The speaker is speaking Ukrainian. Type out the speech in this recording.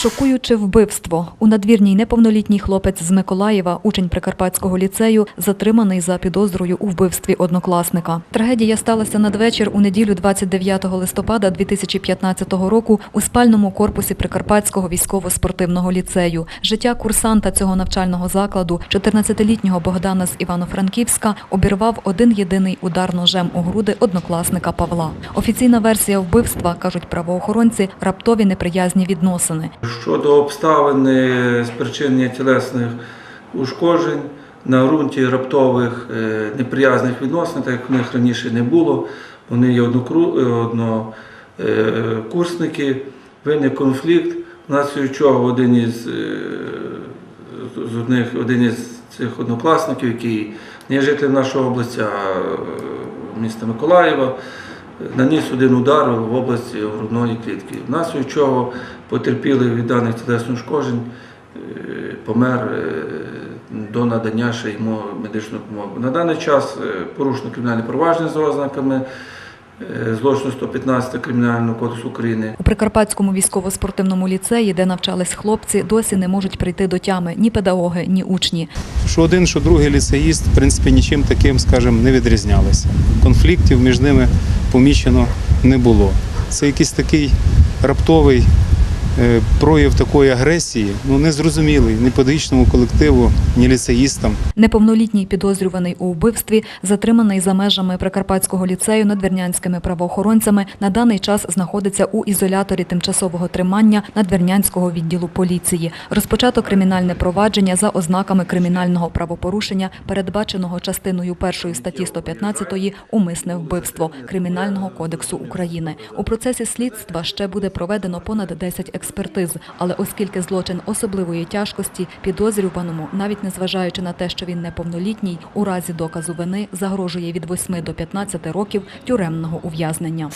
Шокуюче вбивство. У надвірній неповнолітній хлопець з Миколаєва, учень Прикарпатського ліцею, затриманий за підозрою у вбивстві однокласника. Трагедія сталася надвечір у неділю 29 листопада 2015 року у спальному корпусі Прикарпатського військово-спортивного ліцею. Життя курсанта цього навчального закладу, 14-літнього Богдана з Івано-Франківська, обірвав один єдиний удар ножем у груди однокласника Павла. Офіційна версія вбивства, кажуть правоохоронці, раптові неприязні відносини. Щодо обставин е, спричинення тілесних ушкоджень на ґрунті раптових е, неприязних відносин, так як в них раніше не було, вони є е, однокурсники, виник конфлікт, внаслідок чого один із, е, з одних, один із цих однокласників, який не є жителем нашої області, а е, міста Миколаєва, наніс один удар в області грудної клітки, внаслідок чого потерпіли від даних тілесних ушкоджень, е, помер е, до надання ще йому медичної допомоги. На даний час е, порушено кримінальне провадження з ознаками злочину 115 Кримінального кодексу України. У Прикарпатському військово-спортивному ліцеї, де навчались хлопці, досі не можуть прийти до тями ні педагоги, ні учні. Що один, що другий ліцеїст, в принципі, нічим таким, скажімо, не відрізнялися. Конфліктів між ними помічено не було. Це якийсь такий раптовий е, прояв такої агресії, ну незрозумілий ні педагогічному колективу, ні ліцеїстам. Неповнолітній підозрюваний у вбивстві, затриманий за межами Прикарпатського ліцею надвірнянськими правоохоронцями, на даний час знаходиться у ізоляторі тимчасового тримання надвірнянського відділу поліції. Розпочато кримінальне провадження за ознаками кримінального правопорушення, передбаченого частиною першої статті 115 «Умисне вбивство Кримінального кодексу України. У процесі слідства ще буде проведено понад 10 експертиз, але оскільки злочин особливої тяжкості, підозрюваному, навіть незважаючи на те, що він неповнолітній, у разі доказу вини загрожує від 8 до 15 років тюремного ув'язнення.